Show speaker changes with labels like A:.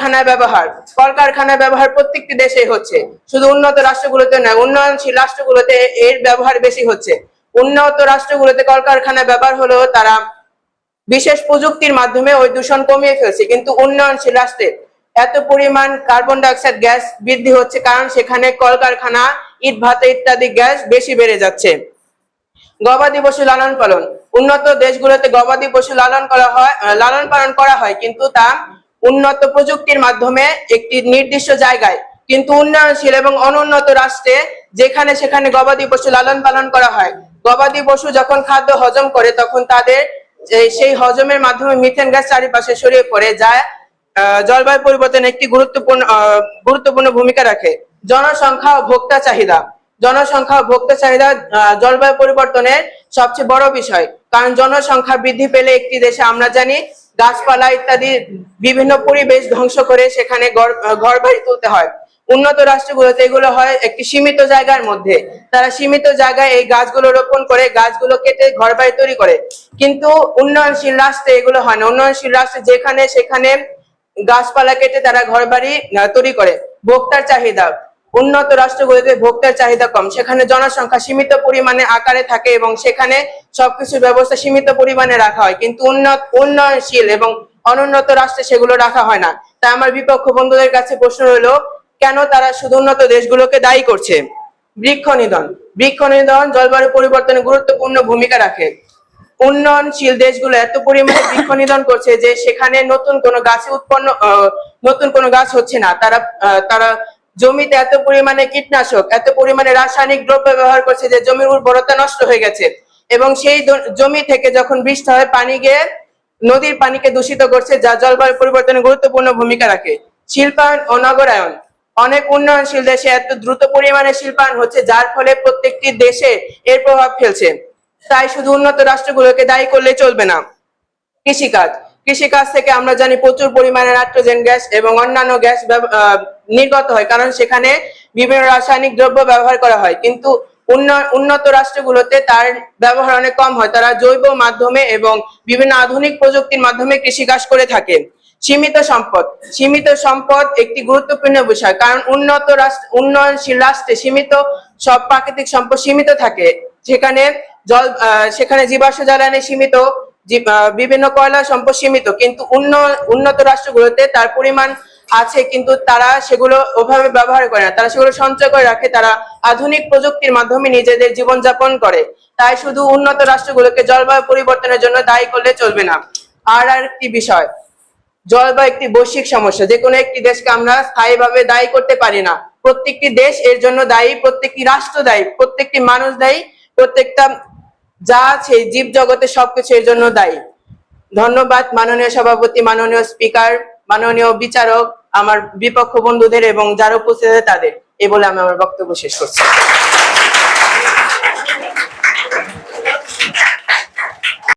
A: কলকারখানায় ব্যবহার। কলকারখানায় ব্যবহার প্রত্যেকটি দেশে হচ্ছে। শুধু উন্নত রাষ্ট্রগুলোতে নয়, উন্নয়নশীল রাষ্ট্রগুলোতে এর ব্যবহার বেশি হচ্ছে। উন্নত রাষ্ট্রগুলোতে কলকারখানায় ব্যবহার হলেও তারা বিশেষ প্রযুক্তির মাধ্যমে ওই দূষণ কমিয়ে ফেলছে। কিন্তু উন্নয়নশীল রাষ্ট্রে এত পরিমাণ কার্বন ডাইঅক্সাইড গ্যাস বৃদ্ধি হচ্ছে কারণ সেখানে কলকারখানা, ইট ভাতা ইত্যাদি গ্যাস বেশি বেড়ে যাচ্ছে। গবাদি পশু লালন পালন। উন্নত দেশগুলোতে গবাদি পশু লালন করা হয়, লালন পালন করা হয়, কিন্তু তা উন্নত প্রযুক্তির মাধ্যমে একটি নির্দিষ্ট জায়গায় কিন্তু উন্নয়নশীল এবং অনুন্নত রাষ্ট্রে যেখানে সেখানে গবাদি পশু লালন পালন করা হয়, গবাদি পশু যখন খাদ্য হজম করে তখন তাদের সেই হজমের মাধ্যমে মিথেন গ্যাস চারিপাশে ছড়িয়ে পড়ে যা জলবায়ু পরিবর্তনে একটি গুরুত্বপূর্ণ গুরুত্বপূর্ণ ভূমিকা রাখে। জনসংখ্যা ও ভোক্তা চাহিদা। জনসংখ্যা ও ভোক্তা চাহিদা জলবায়ু পরিবর্তনের সবচেয়ে বড় বিষয়। কারণ জনসংখ্যা বৃদ্ধি পেলে একটি দেশে আমরা জানি গাছপালা ইত্যাদি বিভিন্ন পরিবেশ ধ্বংস করে সেখানে ঘর বাড়ি তুলতে হয়। উন্নত রাষ্ট্রগুলোতে এগুলো হয় একটি সীমিত জায়গার মধ্যে। তারা সীমিত জায়গায় এই গাছগুলো রোপণ করে, গাছগুলো কেটে ঘর বাড়ি তৈরি করে। কিন্তু উন্নয়নশীল রাষ্ট্রে এগুলো হয় না। উন্নয়নশীল রাষ্ট্রে যেখানে, সেখানে গাছপালা কেটে তারা ঘর বাড়ি তৈরি করে। ভোক্তার চাহিদা। উন্নত রাষ্ট্রগুলিতে ভোক্তার চাহিদা কম। সেখানে জনসংখ্যা সীমিত পরিমাণে আকারে থাকে এবং সেখানে সবকিছুর ব্যবস্থা সীমিত পরিমাণে রাখা হয়। কিন্তু উন্নত উন্নয়নশীল এবং অনুন্নত রাষ্ট্রে সেগুলো রাখা হয় না। তাই আমার বিপক্ষ বন্ধুদের কাছে প্রশ্ন হলো কেন তারা শুধু উন্নত দেশগুলোকে দায়ী করছে? বৃক্ষ নিধন। বৃক্ষ নিধন জলবায়ু পরিবর্তনে গুরুত্বপূর্ণ ভূমিকা রাখে। উন্নয়নশীল দেশগুলো এত পরিমাণে বৃক্ষ নিধন করছে যে সেখানে নতুন কোনো গাছে উৎপন্ন নতুন কোনো গাছ হচ্ছে না। তারা তারা জমিতে এত পরিমাণে কীটনাশক, এত পরিমাণে রাসায়নিক দ্রব্য ব্যবহার করছে যে জমির উর্বরতা নষ্ট হয়ে গেছে। এবং সেই জমি থেকে যখন বৃষ্টি হয়, পানি গিয়ে নদীর পানিকে দূষিত করছে, যা জলবায়ু পরিবর্তনে গুরুত্বপূর্ণ ভূমিকা রাখে। শিল্পায়ন ও নগরায়ন, অনেক উন্নয়নশীল দেশে এত দ্রুত পরিমাণে শিল্পায়ন হচ্ছে, যার ফলে প্রত্যেকটি দেশে এর প্রভাব ফেলছে। তাই শুধু উন্নত রাষ্ট্রগুলোকে দায়ী করলে চলবে না। কৃষিকাজ কৃষিকাজ থেকে আমরা জানি প্রচুর পরিমাণে নাইট্রোজেন গ্যাস এবং অন্যান্য গ্যাস নির্গত হয়, কারণ সেখানে বিভিন্ন রাসায়নিক দ্রব্য ব্যবহার করা হয়। কিন্তু উন্নত রাষ্ট্রগুলোতে তার ব্যবহার অনেক কম হয়। তারা জৈব মাধ্যমে এবং বিভিন্ন আধুনিক প্রযুক্তির মাধ্যমে কৃষিকাজ করে থাকে। সীমিত সম্পদ। সীমিত সম্পদ একটি গুরুত্বপূর্ণ বিষয়, কারণ উন্নত রাষ্ট্র, উন্নয়নশীল রাষ্ট্রে সীমিত সব প্রাকৃতিক সম্পদ সীমিত থাকে। সেখানে জল সেখানে জীবাশ্ম জ্বালানি সীমিত বিভিন্ন কয়লা সম্পদ সীমিত। কিন্তু উন্ন, উন্নত রাষ্ট্রগুলোতে তার পরিমাণ আছে, কিন্তু তারা সেগুলো ওভাবে ব্যবহার করে না। তারা সেগুলো সঞ্চয় করে রাখে, তারা আধুনিক প্রযুক্তির মাধ্যমে নিজেদের জীবনযাপন করে। তাই শুধু উন্নত রাষ্ট্রগুলোকে জলবায়ু পরিবর্তনের জন্য দায়ী করলে চলবে না। আর আর একটি বিষয়, জলবায়ু একটি বৈশ্বিক সমস্যা। যে কোনো একটি দেশকে আমরা স্থায়ীভাবে দায়ী করতে পারি না। প্রত্যেকটি দেশ এর জন্য দায়ী, প্রত্যেকটি রাষ্ট্র দায়ী, প্রত্যেকটি মানুষ দায়ী, প্রত্যেকটা যা আছে জীব জগতে সবকিছু এর জন্য দায়ী। ধন্যবাদ, মাননীয় সভাপতি, মাননীয় স্পিকার, মাননীয় বিচারক আমার বিপক্ষ বন্ধুদের এবং যারা উপস্থিত তাদের। এ বলে আমি আমার বক্তব্য শেষ করছি।